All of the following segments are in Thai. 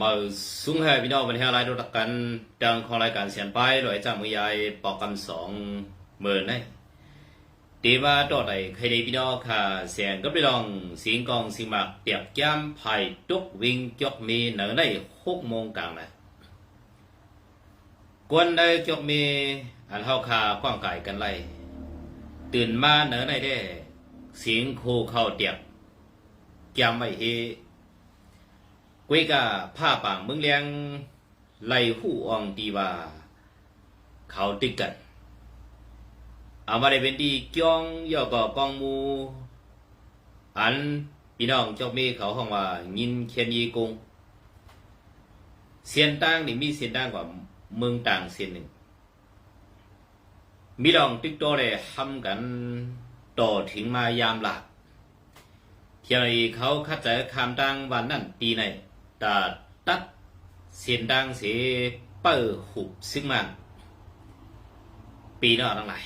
มาสูงให้พี่น้องบรรเทาไรดูตักกันดังของรายการเสียนไปโดยจ้างมือยายปอกคำสองหมื่นในตีว่าต่อใดใครได้พี่น้องค่ะเสียงก็พี่น้องเสียงกองเสียงหมากเตียบแก้มไผ่ตุกวิ่งจกมีเหนือในหกโมงกลางนะกวนได้จกมีอันเฮาคาข้องไก่กันไล่ตื่นมาเหนือในได้เสียงโคเข้าเตียบแก้มไกวยกาผ้าป่างเมืองเลียงไหลหูอองตีว่า เขาติดกันอามาได้เป็นดีกยองย่อก่อกองมูอันพี่น้องเจ้ามีเขาห้องว่า ยินเคียนยีกงเสียนตั้งนี่มีเสียนตั้งกว่าเมืองต่างเสียนหนึ่งมีดองติ๊กโตเลยทำกันต่อถึงมายามหลักเที่ยวนี้เขาคัดใจคำตั้งวันนั่นตีใน đã tắt xiên đang sẽ bờ hụp sức mạnh ปีนอทั้งหลาย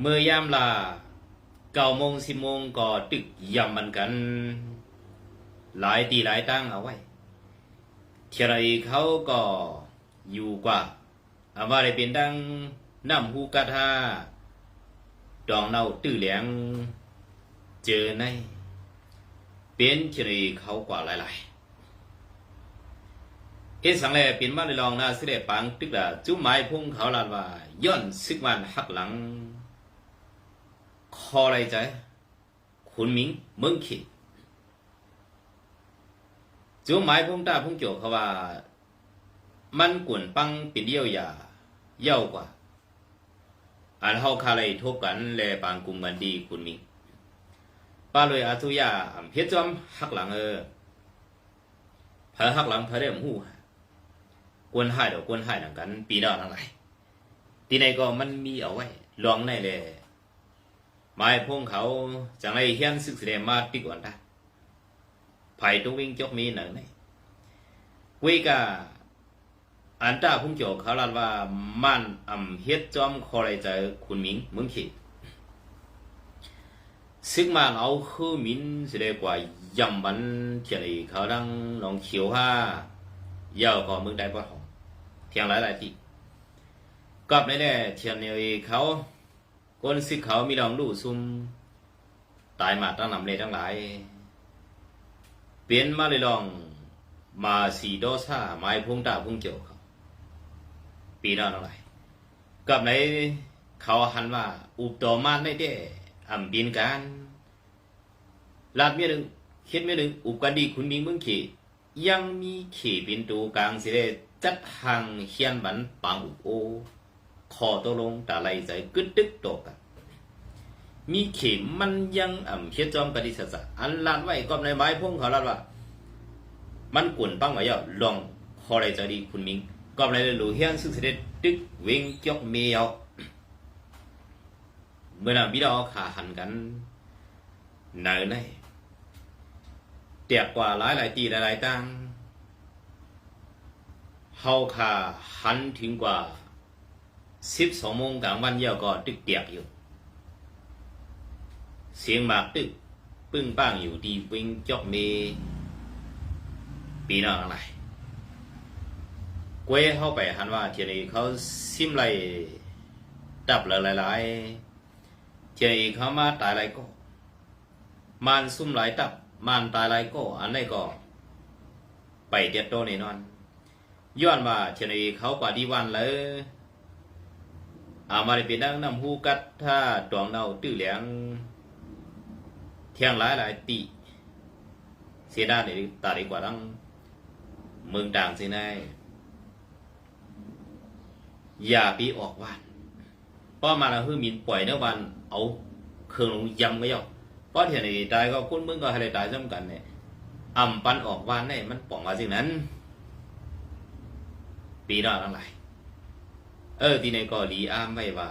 เมื่อยามลาเก้าโมงสิบโมงก็ตึกยำมันกัน หลายตีหลายตั้งเอาไว้เทไรเขาก็อยู่กว่าอาว่าได้เป็นดังน้ำหูกาทาดองเน่าตื้อเหลียงเจอใน เป็นชนีเขากว่าหลายๆเอสังแลเป็นมาในลองนาสิเดปังตึกละจุ้มไม้พุ่งเขาลานว่าย้อนซึกวันหักหลัง คออะไรใจขุนมิงเมืองขีจุ้มไม้พุ่งตาพุ่งโจเขาว่า มันกวนปังเป็นเดียวยาเย่ากว่าอันเฮาคาเลยทบกันแลปางกุมกันดีขุนหมิง ป้าเลยอาทุยาอำเพียจอมหักหลังเออเพอหักหลังเพอได้หูกวนให้ดอกกวนให้ดังกัน ปีนอทั้งหลายทีไหนก็มันมีเอาไว้ลองในเลยไม้พงเขาจังไรเฮียนศึกแสดมาติก่อนได้ไผ่ตุวิ่งจกมีหนังในเวกาอันตาพุ่งโจกเขาลาดว่ามันอำเฮ็ดจอมคอไรเจอคุณหมิงเมืองขีด ซึ่งมาเราคือมินแสดกว่าย่ำมันเฉลี่ยเขาดังลองเขียวห้ายาวกว่ามึงได้บ่ทองเทียงหลายหลายที่กับในเนี่ยเทียนเนวเขาคนซึ่งเขามีลองลู่ซุ่มตายมาตั้งนำเลยทั้งหลาย เปลี่ยนมาเลยลองมาสีดอซ่าไม้พุ่งตาพุ่งเกี่ยวเขาปีน้าทั้งหลายกับในเขาหันว่าอุบตอมาได้เด้ อำบินการลาดเมียหนึ่งเฮ็ดเมียหนึ่งอุปการดีคุณมิงเมืองเขยังมีเขเป็นตัวกลางสิได้จัดทางเขียนบันปังอุโอขอตกลงตาไหลใจกึดตึกตกมีเขมมันยังอ่ำเฮ็ดจอมกดิษฐะอันลาดไว้ก็ในไม้พงเขาลาดว่ามันกวนปังไว้ยาลองขอไรใจดีคุณมิงก็ในหลูเฮียนซึ่งสิได้ตึกเวงจอกเมียว เมื่อนั้นพี่ดอกขาหันกันเนินได้เตียกกว่าหลายหลายตีหลายหลายตังเฮาขาหันถึงกว่าสิบสองโมงกลางวันเยี่ยวก็ตึกเตียกอยู่ เสียงหมากตึก ปึ้งป้างอยู่ดีวิ่งจอกเม ปีนอกอะไรกวยเข้าไปหันว่าเทียนี้เขาซิมไรดับหลายๆ เทียอีกเขามาตายไรก็มานซุ่มหลายตับมานตายไรก็อันไหนก็ไปเตียดโตแน่นอนย้อนว่าเทียอีเขากว่าดีวันเลยอามาได้เป็นดังนำหูกัดถ้าดวงเนาตื้อเหลียงเที่ยงหลายหลายตีเสียดายเลยตาดีกว่าดังเมืองต่างสินายอย่าปีออกวัน เพราะมาล้วคือมินปล่อยเนื้อวัน เอาเครื่องลงยำก็ยอกเพราะเถียนตายก็คุณมึงก็ให้ตายซ้ำกันเนี่ยอ่ำปันออกวันเนี่ยมันป่องมาสิ่งนั้นปีหน้าทั้งหลายเออทีในก็ดีอ้ามไว้ว่า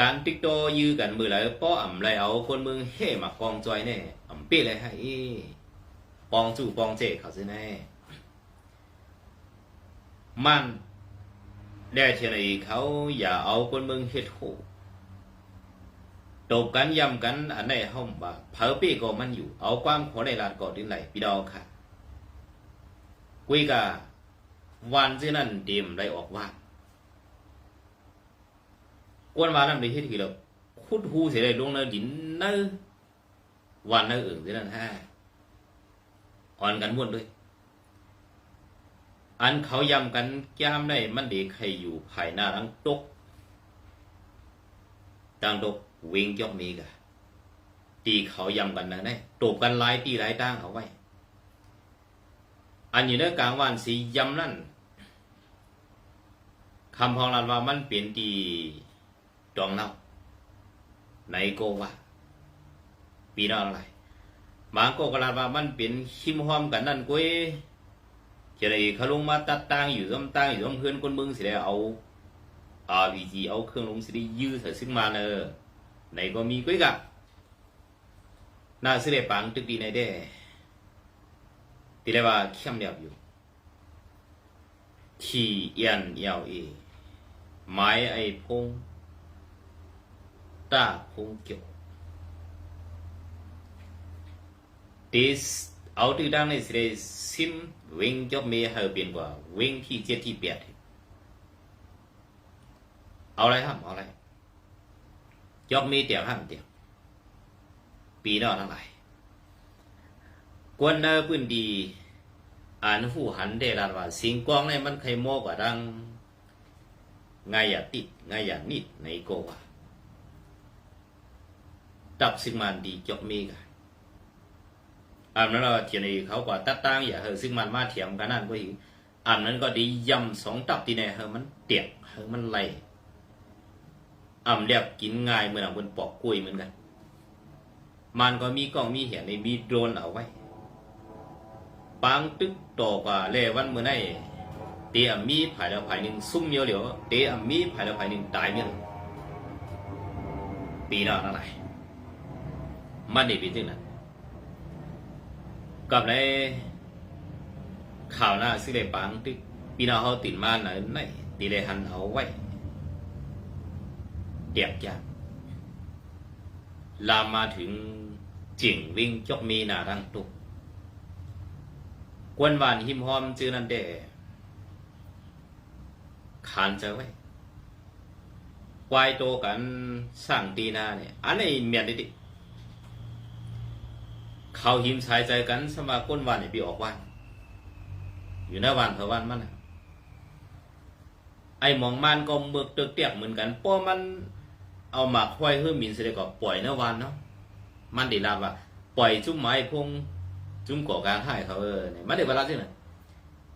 การติ๊กโตยื้อกันมือไหลป้ออ่ำไรเอาคนเมึงเฮ่มากองจอยแน่อ่ำเปี้เลยให้ปองจู่ปองเจเขาสิแน่มันได้เทียนอีเขาอย่าเอาคนเมืองเฮ็ดโห ตบกันย้ำกันอันใดห้องบ่าเผอปี้ก็มันอยู่ เอาความขอในลานก่อดินไหลพี่ดอกค่ะกุยกะวันที่นั่นเดียมได้ออกว่ากวนวานนั้นได้เฮ็ดคือแล้วคุดหูเสียได้ลงในดินเนอวันเนออื่นที่นั่นฮะอ่อนกันม่วนด้วย อันเขายำกันย่ามได้มันเด็กใครอยู่ภายหน้าทั้งตกตังตก เวงจอกมีกะตีเขายำกันนะได้ตบกันหลายตีหลายตั้งเอาไว้ อันอยู่ในกลางวันสียำนั่นคำพองรันว่ามันเปลี่ยนตีดองเน่าในโกว่าปีนออะไรบางโกกรันว่ามันเป็นหิมหอมกันนั่นกุ้ยจะได้เขาลงมาตัดตั้งอยู่ซ้ำตั้งอยู่ซ้ำเพื่อนคนเมืองสิได้เอา RPG เอาเครื่องลงสิได้ยื้อใส่ซึ่งมาเนอ ในก็มีกุ้ยกะน่าสิได้ปังตึกดีในเด้ตีได้ว่าเข้มเรียบอยู่ที่เอียนยาวเอไม้ไอพงตาพงเกี่ยวตีเอาตีดังในสิได้ซิมวิ่งจบเมเฮาเปลี่ยนกว่าวิ่งที่เจ็ดที่แปดเอาอะไรครับเอาอะไร จบเมเตียวห้ามเตียว ปีนอกทั้งหลายกวนเนอพื้นดีอ่านหูหันได้ลานว่า สิงกองในมันใครโมกว่าดังไงอย่าติดไงอย่านิดในโกว่าตับซึ่งมันดีจบมีกันอันนั้นเราเทียนเขากว่าตัดตั้งอย่าเฮอซึ่งมันมาเถียมกันนั่นก็อีกอันนั้นก็ดียำสองตับที่ไหนเฮอมันเตียกเฮอมันไหล อ่ำเรียบกินง่ายเหมือนบนปอกกล้วยเหมือนกัน มันก็มีกล้องมีเหียนในมีโดรนเอาไว้ปางตึกต่อกว่าเลวันเมื่อไหร่เตะมีภายแล้วภายหนึ่งซุ่มเมียวเหลียวเตะมีภายแล้วภายหนึ่งตายเมียวปีหน้าอะไรมันนี่เป็นจังนั้นกับในข่าวหน้าสิเลยปางตึกปีหน้าเขาติดมาไหนไหนตีเลยหันเอาไว้ เดียกยากลามมาถึงจิ่งวิ่งจกมีหนาดังตุก กวนหวานหิมหอมจือนันเดขานจอไว้ควายโตกันสร้างตีนาเนี่ยอันนี้เมียนดิดิเขาหิมชายใจกันสมาก้นหวานเนี่ยปีออกวัน อยู่หน้าวันเผอวันมันไอ้หมองมันก็เมือกเตือกเตียกเหมือนกันเพราะมัน เอาหมากควายเฮือมินเสด็จก็ปล่อยหน้าวันเนาะมันดีลาบว่าปล่อยจุ้มไม้พง chúng có càng hai เขาเออเนี่ยมันเดี๋ยวเวลาที่ไหน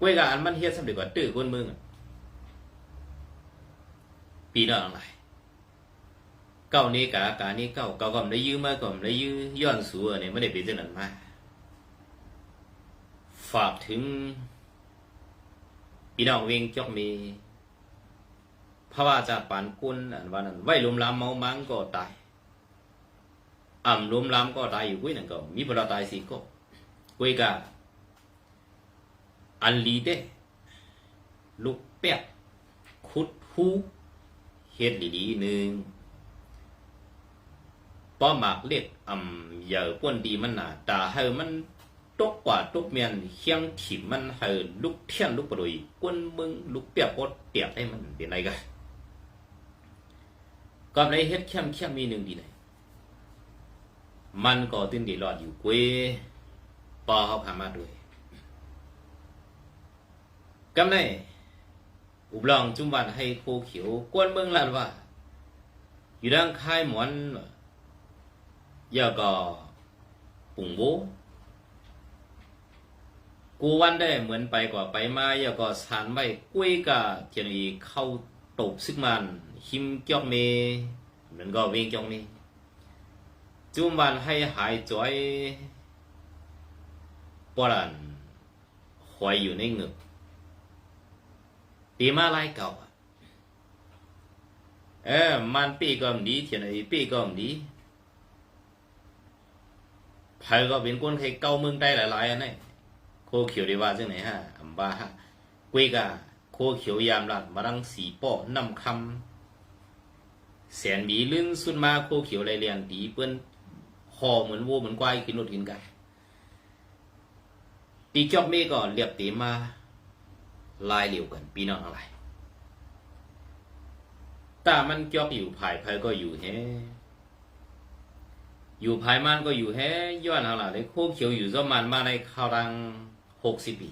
กวยกันมันเฮ็ดสำเร็จกว่าตื้อคนมึงอปีนอะไรเก้านี้กากานี้เก้าเก้าก็ไม่ได้ยืมมาก็ไม่ได้ยืมย้อนสูเนี่ยไม่ได้เป็นเรื่องนั้นมาฝากถึงพี่น้องเวงจอกมี พราะว่าจะปานกุนอันว่านั้นไว้ลุมลามเมามังก็ตายอ่ำลุมลามก็ตายอยู่กุ้ยนั่นก็มีพลตายสิก็ quê cả ăn lý tê lúc bẹt khút hú hết lý lý nương ป้อหมากเล็กอ่ำเหยอป้วนดีมันหนาตาเฮอมันตกกว่าตกเมียนเฮียงถิ่มมันเฮอลุกเทียนลุกปรุยกวนมึงลุกเปียกปดเตียกให้มันเป็นไรกัน ก็ในเฮ็ดเข้มเข้มมีหนึ่งดีไหนมันก็ตื่นดีรอดอยู่เกวปอเขาพามาด้วยกำในอุบลองจุมวันให้โคเขียวกวนเมืองลานว่า อยู่ด้านค่ายหมอนยาก็ปุ่งโบกูวันได้เหมือนไปกว่าไปมา ยาก็สานไม่กุ้ยกะเจนีเข้าตบซึกมัน หิมเกียวเมเหมือนก็เวงเกียวเมจุมวันให้หายจ่อยปรันหอยอยู่ในเงึกตีมาไล่เก่าเออมันปีก็มดีเทียนไอ้ปีก็มดีไผก็เป็นคนใครเก่าเมืองใต้หลายๆอันนี้โคเขียวได้ว่าจังไหนฮะอำบาฮะกุยกะโคเขียวยามลัดมารังสีป้อนำคำ แสนบีลื่นสุดมาโคเขียวไรเรียนดีเปิ้นคอเหมือนวัวเหมือนควายกินรถกินกันตีจอกเมก็เรียบตีมาลายเหลียวกันปีน้องอะไรแต่มันจอกอยู่ภายภายก็อยู่แฮอยู่ภายมันก็อยู่แฮย้อนอาล่ะเลยโคเขียวอยู่ซะมันมาในข่าวดังหกสิบปี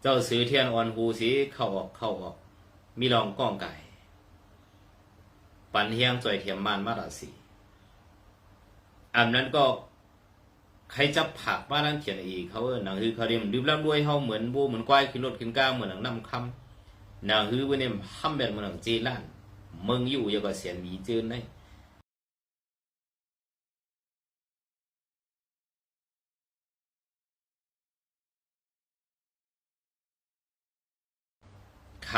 เจ้าซื้อเทียนอ่อนหูสีเข้าออกเข้าออก มีรองก้องไก่ ปันเฮียงจ่อยเทียมมานมาดาสีอันนั้นก็ใครจะผักบ้านนั้นเขียนอีกเขาเออหนังฮือเขาเรียมดื่มร่ำรวยเฮาเหมือนบูเหมือนควายขึ้นรถขึ้นก้าวเหมือนหนังนำคำหนังฮือวันนี้ห้ำแบบเหมือนหนังจีนล้านมึงอยู่ยังก็เสียนหมีเจือนได้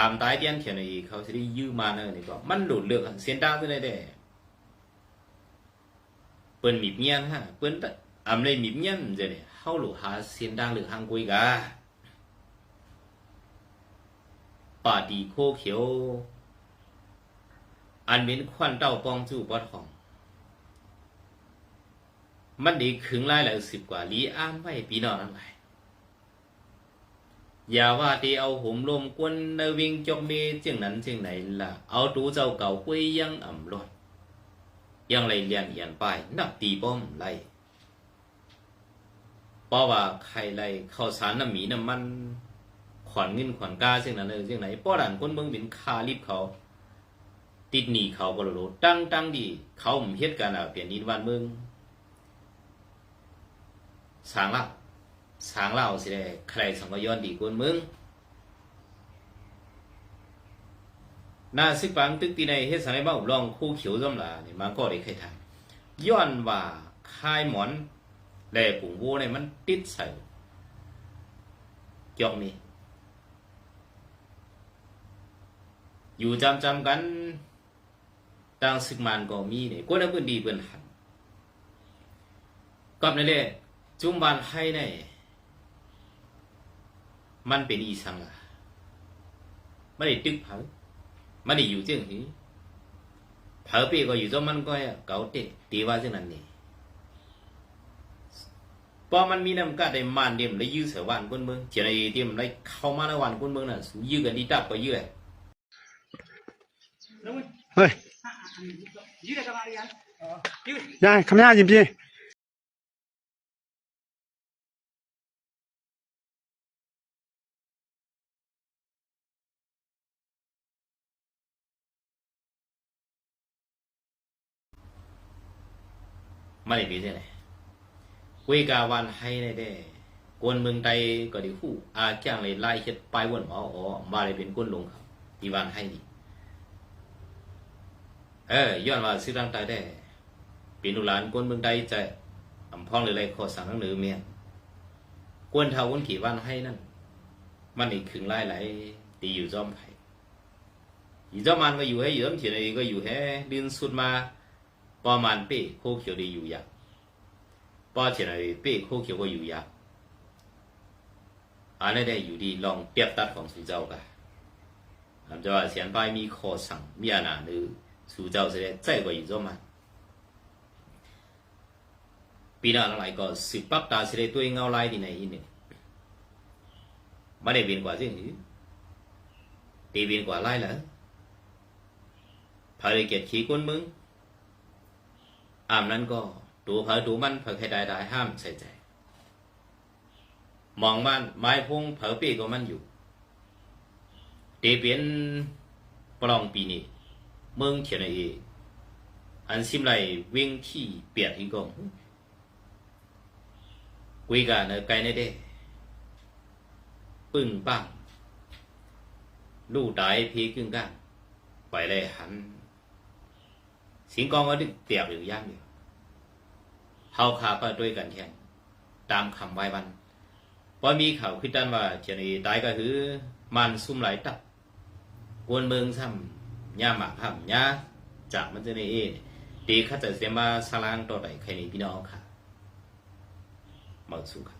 ขามตายเดียนเขียนอีเขาจะได้ยื้อมาเนอะนี่ก็มันหลุดเลือกเสียนดังตัวไหนได้เปิ้นมีเมียนฮะเปิ้น âm lên mỉm nhân rồi này hao lũ hạ xiên đang lực hàng quỳ gà bà đi khô khiếu anh biến khoan đau bong chu bọt hỏng มันดีขึงไล่หลายสิบกว่าลีอ้านไว้ปีนอนนั่นไง อย่าว่าที่เอาหุ่มลมกวนในวิ่งจอกเมจึงนั้นจึงไหนล่ะ เอาตูเจ้าเก่าคุยยังอ่ำรอดยังไรเลียนเอียนไปนับตีป้อมไล่เพราะว่าใครไรข้าวสารน้ำหมีน้ำมันขวัญเงินขวัญกาเช่นนั้นเลยเช่นไหนป้อด่านคนเมืองเป็นคาลิบเขา ติดหนีเขาก็รู้ตั้งตั้งดี เขาผมเฮ็ดกันอะเปลี่ยนนินวันเมืองสางล่า สางเล่าสิได้ใครสังกย้อนดีกวนมืองนาซึกปังตึกตีในเฮ็ดสังให้บ้าลองคู่เขียวจำลาเนี่ยมาก็ได้เคยทำย้อนว่าคายหมอนแล่ปุ๋งวัวเนี่ยมันติดใส่จอกนี่อยู่จำจำกันต่างศึกมันก็มีเนี่ยก็ได้เพื่อนดีเพื่อนหันกับนั่นแหละจุ่มบานให้เนี่ย มันเป็นอีสังละไม่ได้ตึกเผาไม่ได้อยู่เจ้งหีเผาปีก็อยู่จนมันก็เก่าเตะตีว่าเช่นนั้นนี่พอมันมีน้ำกาได้มานเดียมได้ยื้อเสือวันคนเมืองเขียนไอ้เดียมได้เข้ามาในวันคนเมืองน่ะสู้ยื้อกันดีดับก็ยื้อเฮ้ยยายคำยายิมพี่ ไม่ได้เป็นไงคุยกาวันให้ได้ได้กวนเมืองไทยก็ดีคู่อาจ้างเลยไล่เช็ดไปวนหมออ๋อมาเลยเป็นก้นลงครับที่วันให้นี่เออย้อนว่าซื้อร่างตายได้เป็นลูกหลานกวนเมืองไทยใจอำพองเลยไรขอสั่งทั้งหนือเมียนกวนเท่าวนขี่วันให้นั่น มันอีกขึงไล่ไหลตีอยู่จอมไผ่อยู่จอมมันก็อยู่ให้อยู่จอมเฉียนเองก็อยู่ให้ดินสุดมา ประมาณเป้โคเขียวได้อยู่ยาป้อเฉียนเองเป้โคเขียวก็อยู่ยาอันนี้ได้ยูดีลองเทียบตัดของสุเจ้ากันทำจะว่าเสีนไปมีข้อสั่งมีอาณาหรือสุเจ้าสียใจกว่าอยู่จอมันปีหน้าหลายก็สิบปั๊บตาเสียตัวเงาลายที่ไหนอีกหนึ่งไม่ได้เวียนกว่าสิ่งนี้ตีเวียนกว่าลายเหรอภารกิจขี่คนมึง อามนั้นก็ดูเผยดูมันเผยใครได้ได้ห้ามใส่ใจ มองมันไม้พุ่งเผยปีก็มันอยู่ตีเปียนปลองปีนี้เมืองเขียนเออันซิมไรวิ่งที่เปียดอีกก็กุยกันเนไกลในเด้ปึ้งปังลู่ตายพีกึ่งกันไปเลยหัน สิงกองก็ดึกเตียบอยู่ย่างเดียวเฮาขาก็ด้วยกันแค่ตามคำไว้วันพอมีข่าวขึ้นด้านว่าเจนีตายก็คือ มันซุ่มไหลตับกวนเมืองซ้ำย่าหมาพับย่าจากมันจะในเอตีข้าจะเสียมาสลางต่อไปใครในพี่น้องค่ะมาสู้ค่ะ